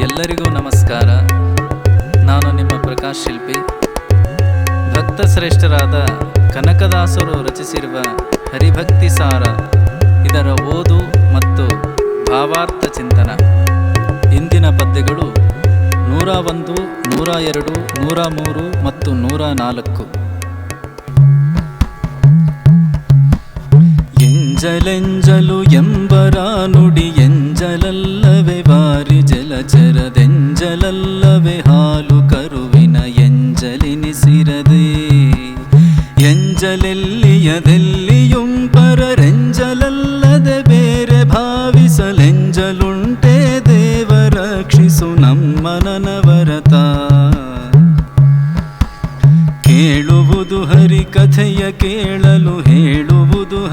ಎಲ್ಲರಿಗೂ ನಮಸ್ಕಾರ. ನಾನು ನಿಮ್ಮ ಪ್ರಕಾಶ್ ಶಿಲ್ಪಿ. ಭಕ್ತ ಶ್ರೇಷ್ಠರಾದ ಕನಕದಾಸರು ರಚಿಸಿರುವ ಹರಿಭಕ್ತಿ ಸಾರ, ಇದರ ಓದು ಮತ್ತು ಭಾವಾರ್ಥ ಚಿಂತನ. ಇಂದಿನ ಪದ್ಯಗಳು ನೂರ ಒಂದು, ನೂರ ಎರಡು, ನೂರ ಮೂರು ಮತ್ತು ನೂರ ನಾಲ್ಕು. ಎಂಜಲೆಂಜಲು ಎಂಬರ ನುಡಿ ಎಂಜಲಲ್ಲವೇ ಬಾರಿ ಜಲಚರದೆಂಜಲಲ್ಲವೇ ಹಾಲು ಕರುವಿನ ಎಂಜಲಿನಿಸಿರದೆ ಎಂಜಲೆಲ್ಲಿಯದೆಲ್ಲಿಯುಂಪರೆಂಜಲಲ್ಲದೆ ಬೇರೆ ಭಾವಿಸಲೆಂಜಲುಂಟೆ ದೇವ ರಕ್ಷಿಸು ನಮ್ಮನನ ವರತ ಕೇಳುವುದು ಹರಿ ಕಥೆಯ ಕೇಳಲು ಹೇಳುವುದು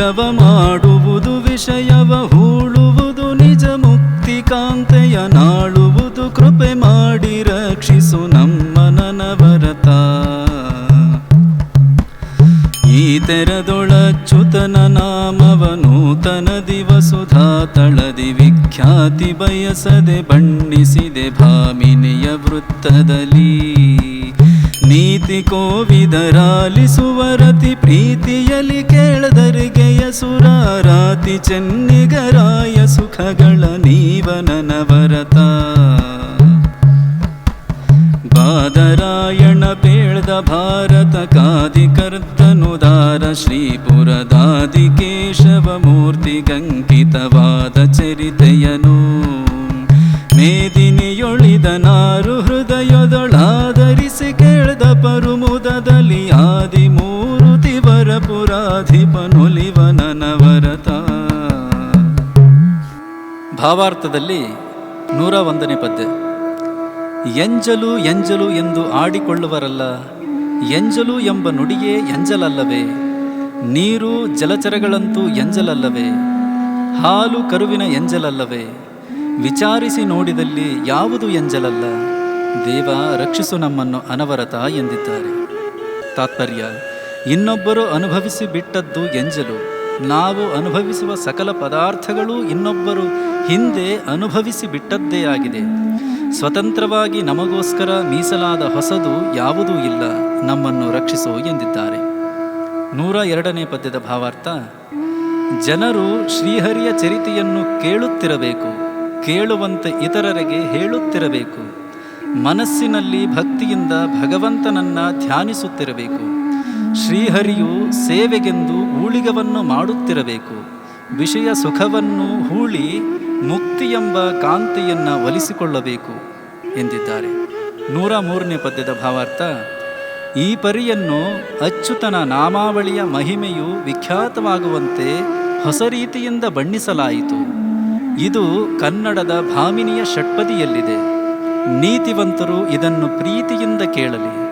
ಹೂಳಿಗವ ಮಾಡುವುದು, ವಿಷಯವ ಹೂಳುವುದು, ನಿಜ ಮುಕ್ತಿ ಕಾಂತೆಯ ನಾಳುವುದು, ಕೃಪೆ ಮಾಡಿ ರಕ್ಷಿಸು ನಮ್ಮ ನನವರತ ಈ ತೆರದೊಳಚ್ಯುತನ ನಾಮವ ನೂತನ ದಿವಸುಧಾ ತಳದಿ ವಿಖ್ಯಾತಿ ಬಯಸದೆ ಬಣ್ಣಿಸಿದೆ ಭಾಮಿನಿಯ ವೃತ್ತದಲ್ಲಿ. ನೀತಿ ಕೋವಿದರಾಲಿಸುವರತಿ ಪ್ರೀತಿಯಲಿ ಕೇಳದರಿಗೆಯ ಸುರಾರಾತಿ ಚೆನ್ನಿಗರಾಯ ಸುಖಗಳ ನೀವನನವರತ ಬಾದರಾಯಣ ಬೇಳ್ದ ಭಾರತ ಕಾದಿ ಕರ್ತನುದಾರ ಶ್ರೀಪುರದಾದಿ ಕೇಶವ ಮೂರ್ತಿ ಗಂಕಿತವಾದ ಚರಿತೆಯನು. ಮೇದಿನಿಯೊಳಿದ ನಾರು ಹೃದಯದೊಳಾದರಿಸಿ ಕೇಳ್ದ ಪರುಮುದದಲ್ಲಿ ಆದಿ ಮೂರುತಿ ವರಪುರಾಧಿಪನುಲಿವನನವರತ ಭಾವಾರ್ಥದಲ್ಲಿ ನೂರ ಒಂದನೇ ಪದ್ಯ. ಎಂಜಲು ಎಂಜಲು ಎಂದು ಆಡಿಕೊಳ್ಳುವರಲ್ಲ, ಎಂಜಲು ಎಂಬ ನುಡಿಯೇ ಎಂಜಲಲ್ಲವೇ, ನೀರು ಜಲಚರಗಳಂತೂ ಎಂಜಲಲ್ಲವೇ, ಹಾಲು ಕರುವಿನ ಎಂಜಲಲ್ಲವೇ, ವಿಚಾರಿಸಿ ನೋಡಿದಲ್ಲಿ ಯಾವುದು ಎಂಜಲಲ್ಲ ದೇವ, ರಕ್ಷಿಸು ನಮ್ಮನ್ನು ಅನವರತ ಎಂದಿದ್ದಾರೆ. ತಾತ್ಪರ್ಯ, ಇನ್ನೊಬ್ಬರು ಅನುಭವಿಸಿ ಬಿಟ್ಟದ್ದು ಎಂಜಲು, ನಾವು ಅನುಭವಿಸುವ ಸಕಲ ಪದಾರ್ಥಗಳು ಇನ್ನೊಬ್ಬರು ಹಿಂದೆ ಅನುಭವಿಸಿ ಬಿಟ್ಟದ್ದೇ ಆಗಿದೆ. ಸ್ವತಂತ್ರವಾಗಿ ನಮಗೋಸ್ಕರ ಮೀಸಲಾದ ಹೊಸದು ಯಾವುದೂ ಇಲ್ಲ, ನಮ್ಮನ್ನು ರಕ್ಷಿಸು ಎಂದಿದ್ದಾರೆ. ನೂರ ಎರಡನೇ ಪದ್ಯದ ಭಾವಾರ್ಥ, ಜನರು ಶ್ರೀಹರಿಯ ಚರಿತೆಯನ್ನು ಕೇಳುತ್ತಿರಬೇಕು, ಕೇಳುವಂತೆ ಇತರರಿಗೆ ಹೇಳುತ್ತಿರಬೇಕು. ಮನಸ್ಸಿನಲ್ಲಿ ಭಕ್ತಿಯಿಂದ ಭಗವಂತನನ್ನ ಧ್ಯಾನಿಸುತ್ತಿರಬೇಕು. ಶ್ರೀಹರಿಯು ಸೇವೆಗೆಂದು ಊಳಿಗವನ್ನು ಮಾಡುತ್ತಿರಬೇಕು. ವಿಷಯ ಸುಖವನ್ನು ಹೂಳಿ ಮುಕ್ತಿ ಎಂಬ ಕಾಂತಿಯನ್ನು ಒಲಿಸಿಕೊಳ್ಳಬೇಕು ಎಂದಿದ್ದಾರೆ. ನೂರ ಮೂರನೇ ಪದ್ಯದ ಭಾವಾರ್ಥ, ಈ ಪರಿಯನ್ನು ಅಚ್ಯುತನ ನಾಮಾವಳಿಯ ಮಹಿಮೆಯು ವಿಖ್ಯಾತವಾಗುವಂತೆ ಹೊಸ ರೀತಿಯಿಂದ ಬಣ್ಣಿಸಲಾಯಿತು. ಇದು ಕನ್ನಡದ ಭಾಮಿನಿಯ ಷಟ್ಪದಿಯಲ್ಲಿದೆ. ನೀತಿವಂತರು ಇದನ್ನು ಪ್ರೀತಿಯಿಂದ ಕೇಳಲಿ.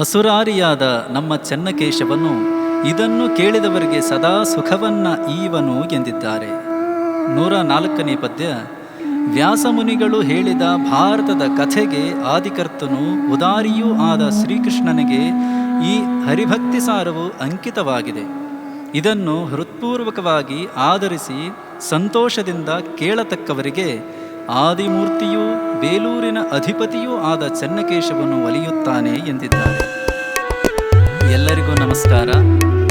ಅಸುರಾರಿಯಾದ ನಮ್ಮ ಚೆನ್ನಕೇಶವನು ಇದನ್ನು ಕೇಳಿದವರಿಗೆ ಸದಾ ಸುಖವನ್ನ ಈವನು ಎಂದಿದ್ದಾರೆ. ನೂರ ನಾಲ್ಕನೇ ಪದ್ಯ. ವ್ಯಾಸಮುನಿಗಳು ಹೇಳಿದ ಭಾರತದ ಕಥೆಗೆ ಆದಿಕರ್ತನು ಉದಾರಿಯೂ ಆದ ಶ್ರೀಕೃಷ್ಣನಿಗೆ ಈ ಹರಿಭಕ್ತಿ ಸಾರವು ಅಂಕಿತವಾಗಿದೆ. ಇದನ್ನು ಹೃತ್ಪೂರ್ವಕವಾಗಿ ಆಧರಿಸಿ ಸಂತೋಷದಿಂದ ಕೇಳತಕ್ಕವರಿಗೆ ಆದಿಮೂರ್ತಿಯೂ ಬೇಲೂರಿನ ಅಧಿಪತಿಯೂ ಆದ ಚೆನ್ನಕೇಶವನ್ನು ಒಲಿಯುತ್ತಾನೆ ಎಂದಿದ್ದಾರೆ. ಎಲ್ಲರಿಗೂ ನಮಸ್ಕಾರ.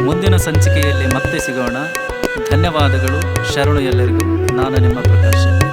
ಮುಂದಿನ ಸಂಚಿಕೆಯಲ್ಲಿ ಮತ್ತೆ ಸಿಗೋಣ. ಧನ್ಯವಾದಗಳು. ಶರಣು ಎಲ್ಲರಿಗೂ. ನಾನು ನಿಮ್ಮ ಪ್ರಕಾಶ.